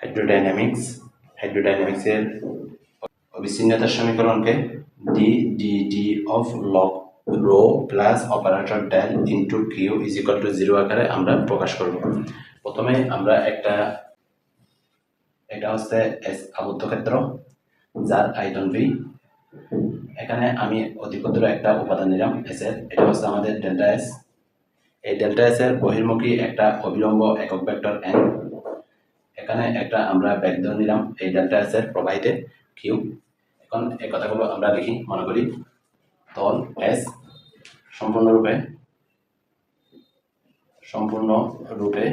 Hydrodynamics হাইড্রোডাইনামিক্সের অবিচ্ছিন্নতার সমীকরণকে d d d of log rho plus operator del into q is equal to zero আকারে আমরা প্রকাশ করব। প্রথমে আমরা একটা, এটা হচ্ছে এস আবদ্ধ ক্ষেত্র, যার আয়তন ভি এখানে আমি অধিকতর একটা উপাদান নিলাম এস এর। এটা হচ্ছে আমাদের ডেল্টা এস এই ডেল্টা এস এর বহির্মুখী একটা অবিলম্ব একক ভেক্টর এন এখানে একটা আমরা ব্যাকদর নিলাম এই ডেল্টা এস এর প্রবাহিতে কিউ এখন এই কথাগুলো আমরা লিখি মনে করি তল এস সম্পূর্ণরূপে সম্পূর্ণ রূপে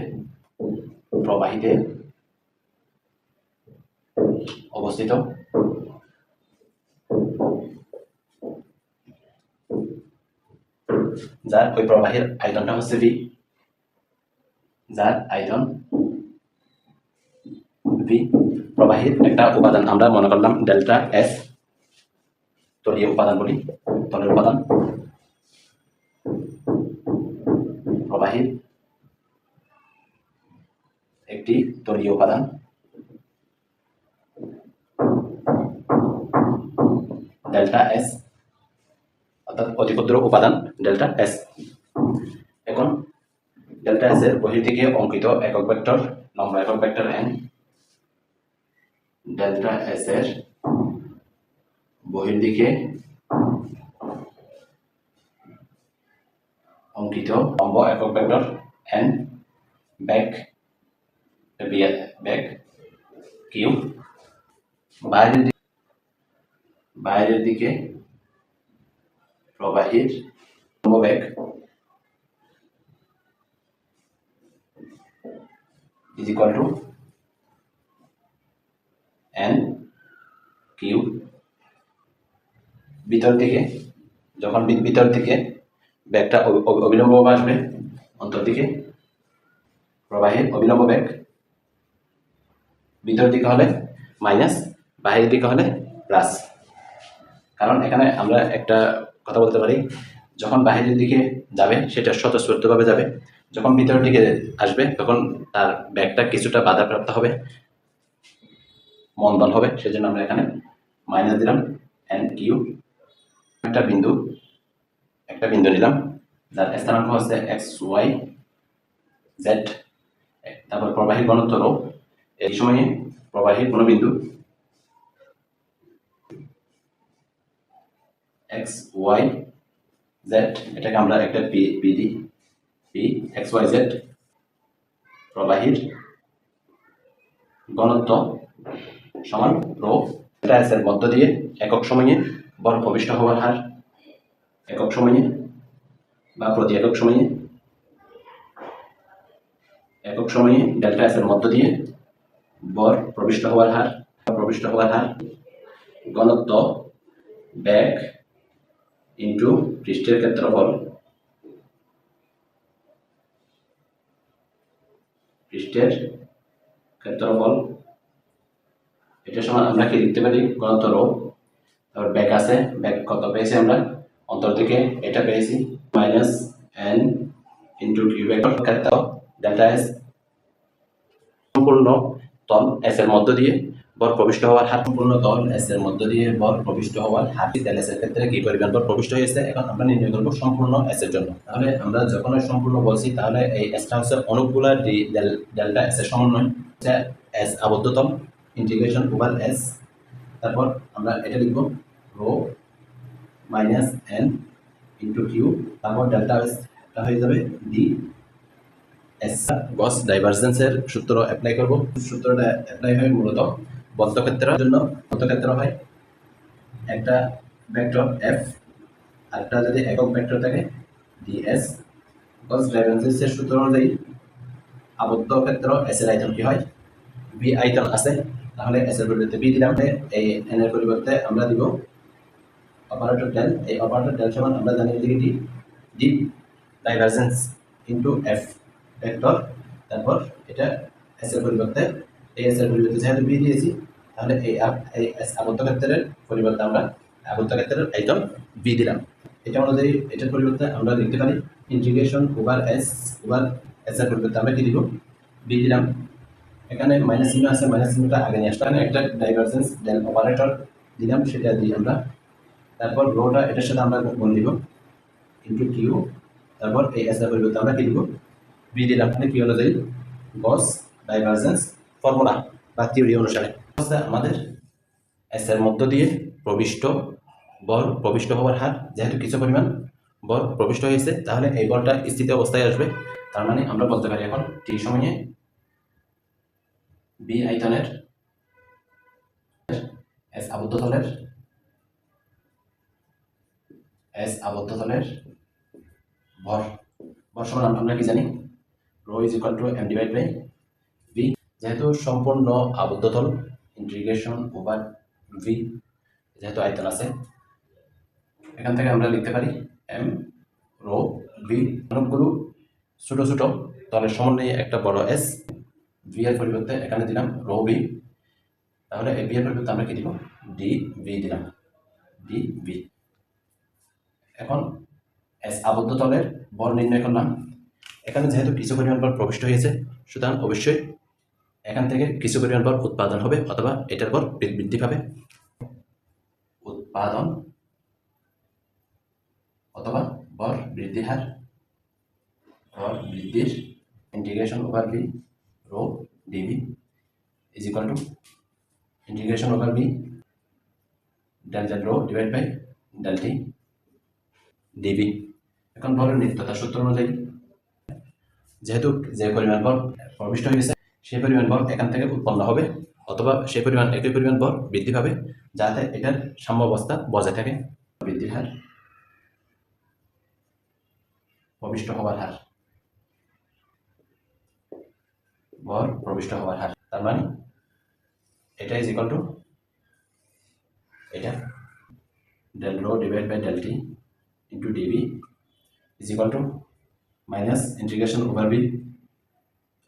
প্রবাহিতে অবস্থিত। যার ওই প্রবাহের আয়তনটা হচ্ছে ভি যার আয়তন ভি প্রবাহের একটা উপাদান। আমরা মনে করলাম ডেল্টা এস তলীয় উপাদান বলি তলের উপাদান। প্রবাহীর একটি তলীয় উপাদান। ডেল্টা এস অর্থাৎ অতি উপাদান ডেল্টা এস এখন ডেল্টা এস এর বহির্দিকে অঙ্কিত একক ভেক্টর লম্বা একক ভেক্টর এন ডেল্টা এস এর বহির্দিকে অঙ্কিত লম্ব একক vector N back back q বাইরের দিকে বাইরের দিকে প্রবাহীর বেগ is equal to n q ভিতর দিকে, যখন ভিতর দিকে ব্যাগটা অবিলম্বভাবে আসবে, অন্তর দিকে প্রবাহের অবিলম্ব ব্যাগ, ভিতর দিকে হলে মাইনাস বাহিরের দিকে হলে প্লাস। কারণ এখানে আমরা একটা কথা বলতে পারি, যখন বাহিরের দিকে যাবে, সেটা স্বতঃস্ফূর্তভাবে যাবে। যখন ভিতরের দিকে আসবে, তখন তার ব্যাগটা কিছুটা বাধাপ্রাপ্ত হবে। মন্দন হবে, সেজন্য আমরা এখানে মাইনাস দিলাম এন কিউ একটা বিন্দু একটা বিন্দু নিলাম, যার স্থানাঙ্ক হচ্ছে এক্স ওয়াই জেড তারপর প্রবাহী ঘনত্ব রো, এই সময়ে প্রবাহীর কোনো বিন্দু। এক্স ওয়াই জেড এটাকে আমরা একটা পি পি দিই পি এক্স ওয়াই জেড প্রবাহীর ঘনত্ব সমান রো এর মধ্য দিয়ে একক সময়ে বল প্রবিষ্ট হওয়ার হার, একক সময়ে বা প্রতি একক সময়ে একক সময়ে ডেল্টা এস এর মধ্য দিয়ে বর প্রবিষ্ট হওয়ার হার, প্রবিষ্ট হওয়ার হার, ঘনত্ব ব্যাগ ইন্টু পৃষ্ঠের ক্ষেত্রফল পৃষ্ঠের ক্ষেত্রফল এটা সমান আমরা কি লিখতে পারি? ঘনত্ব রো, তারপর ব্যাক আছে ব্যাক কত পেয়েছি আমরা? অন্তর থেকে এটা পেয়েছি minus n into q vector delta S সম্পূর্ণ তল এস এর মধ্য দিয়ে বর প্রবিষ্ট হওয়ার হার, সম্পূর্ণ তল এস এর মধ্য দিয়ে বর প্রবিষ্ট হওয়ার হার ডেল এস এর ক্ষেত্রে কি পরিমাণ বর প্রবিষ্ট হয়েছে? এখন আমরা নির্ণয় করব সম্পূর্ণ এস এর জন্য। তাহলে আমরা যখন সম্পূর্ণ বলছি, তাহলে এই এসটা হচ্ছে অনুকূলা ডি ডেল ডেল্টা এস এর সমন্বয় এস আবদ্ধতম। ইন্টিগ্রেশন ওভার এস তারপর আমরা এটা লিখব rho minus n into q, তারপর ডেল্টা এস হয়ে যাবে ডি এস গস ডাইভারজেন্সের সূত্র অ্যাপ্লাই করব। সূত্রটা অ্যাপ্লাই হয় মূলত বদ্ধক্ষেত্রের জন্য। বদ্ধক্ষেত্র হয় একটা ভেক্টর এফ আরেকটা যদি একক ভেক্টর থাকে ডিএস গস ডাইভারজেন্সের সূত্র অনুযায়ী আবদ্ধ ক্ষেত্র এস এর আয়তন কি হয়? ভি আয়তন আছে। তাহলে এস এর পরিবর্তে ভি দিলাম এই এন এর পরিবর্তে আমরা দিব অপারেটর ডেল এই অপারেটর ডেল সমান আমরা জানি এদিকে d divergence into F vector তারপর এটা এস এর পরিবর্তে, এই এস এর পরিবর্তে যেহেতু বি দিয়েছি, তাহলে এই এই এস আবদ্ধ ক্ষেত্রের পরিবর্তে আমরা আবদ্ধ ক্ষেত্রের আয়তন বি দিলাম। এটা অনুযায়ী এটার পরিবর্তে আমরা লিখতে পারি integration over S over S এর পরিবর্তে আমরা কি দিব? বি দিলাম। এখানে মাইনাস চিহ্ন আছে মাইনাস চিহ্নটা আগে নিয়ে আসতে একটা ডাইভারজেন্স ডেল অপারেটর দিলাম, সেটা দিই আমরা তারপর রোটা এটার সাথে আমরা গুণ দিব ইন্টু কিউ তারপর এই এস এর পরিবর্তে আমরা কি দিব? বি দিলাম। মানে কি অনুযায়ী? গস ডাইভারজেন্স ফর্মুলা বা থিওরি অনুসারে। আমাদের এস এর মধ্য দিয়ে প্রবিষ্ট বল প্রবিষ্ট হওয়ার হার, যেহেতু কিছু পরিমাণ বল প্রবিষ্ট হয়েছে, তাহলে এই বলটা স্থিতি অবস্থায় আসবে। তার মানে আমরা বলতে পারি এখন টি সময়ে বি আয়তনের এস আবদ্ধ তলের এস আবদ্ধ তলের ভর ভর সমান আমরা কি জানি? Rho is equal to m divide by V. যেহেতু সম্পূর্ণ আবদ্ধ তল ইন্টিগ্রেশন ওভার ভি, যেহেতু আয়তন আছে, এখান থেকে আমরা লিখতে পারি এম রো ভি। অনেকগুলো ছোটো ছোটো তলের সমন্বয়ে একটা বড় এস। ভি এর পরিবর্তে এখানে দিলাম রো ভি তাহলে এই ভি এর পরিবর্তে আমরা কি দিব? ডি বি দিলাম। ডি বি এখন এস আবদ্ধ তলের বল নির্ণয় করলাম। এখানে যেহেতু কিছু পরিমাণ বল প্রবিষ্ট হয়েছে, সুতরাং অবশ্যই এখান থেকে কিছু পরিমাণ বল উৎপাদন হবে অথবা এটার পর বৃদ্ধি পাবে। উৎপাদন অথবা বল বৃদ্ধি হার বল বৃদ্ধির integration over B rho d B is equal to integration over B del z rho divide by del t d B এখন বলের নিত্যতা সূত্র অনুযায়ী, যেহেতু যে পরিমাণ বল প্রবিষ্ট হয়েছে সেই পরিমাণ বল এখান থেকে উৎপন্ন হবে অথবা সেই পরিমাণ একই পরিমাণ বল বৃদ্ধি পাবে, যাতে এটার সাম্যাবস্থা বজায় থাকে। বৃদ্ধির হার প্রবিষ্ট হওয়ার হার। বল প্রবিষ্ট হওয়ার হার। তার মানে এটা ইজ ইকাল টু এটা। Del rho divide by del t into d B is equal to minus integration over B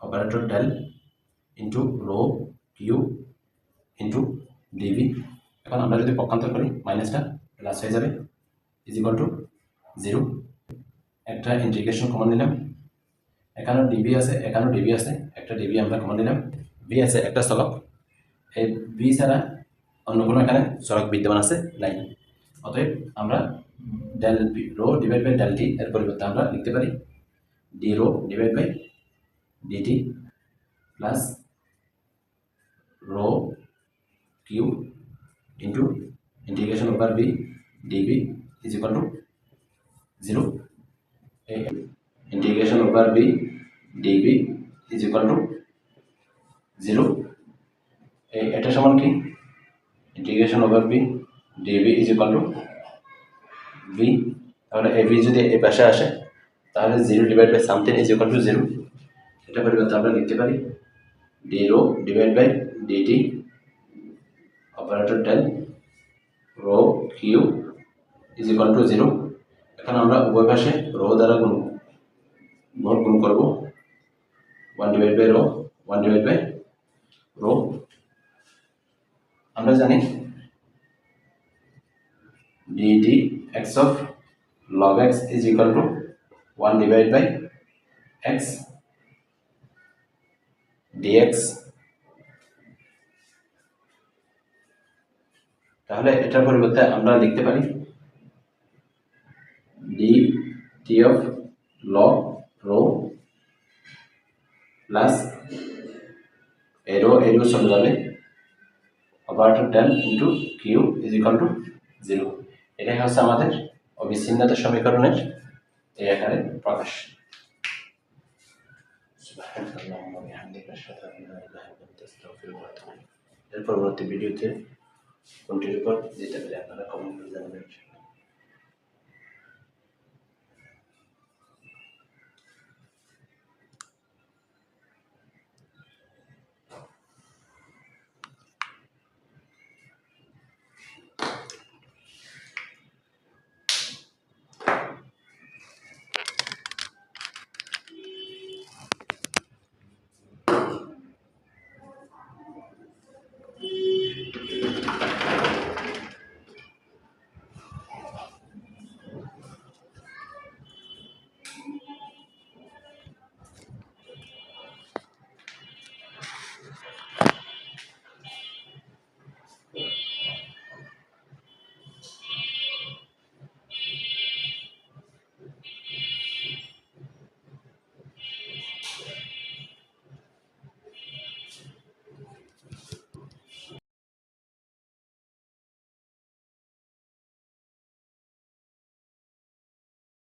operator del into rho q into d B এখন আমরা যদি পক্ষান্তর করি মাইনাসটা প্লাস হয়ে যাবে ইজ ইকাল টু জিরো একটা ইন্টিগ্রেশন কমন নিলাম। এখানেও ডিবি আছে এখানেও ডিবি আছে, একটা ডিবি আমরা কমন নিলাম বি আছে একটা স্থলক। এই বি ছাড়া অন্য কোনো এখানে সড়ক বিদ্যমান আছে নাই। অতএব আমরা del B, rho divide by del t এর পরিবর্তে আমরা লিখতে পারি d rho divide by d t plus rho q into integration over B d B is equal to zero. Integration over B d B is equal to zero এটা সমান কি? Integration over B d B is equal to B তাহলে এ B যদি এই পাশে আসে, তাহলে zero divide by something is equal to zero এটা পরিবর্তে আমরা লিখতে পারি d rho divide by d t operator ten rho q is equal to zero এখন আমরা উভয় পাশে রো দ্বারা গুণ গুণ করব। One divide by rho one divide by rho আমরা জানি d t x of log x is equal to 1 divided by x dx. তাহলে এটার পরিবর্তে আমরা লিখতে পারি d t of log rho plus এরো এরো চলে যাবে operator ten into q is equal to zero এটাই হচ্ছে আমাদের অবিচ্ছিন্নতা সমীকরণের এই আকারে প্রকাশ। এর পরবর্তী ভিডিওতে কোনটির উপর যেতে পারে আপনারা কমেন্ট করে জানাবেন।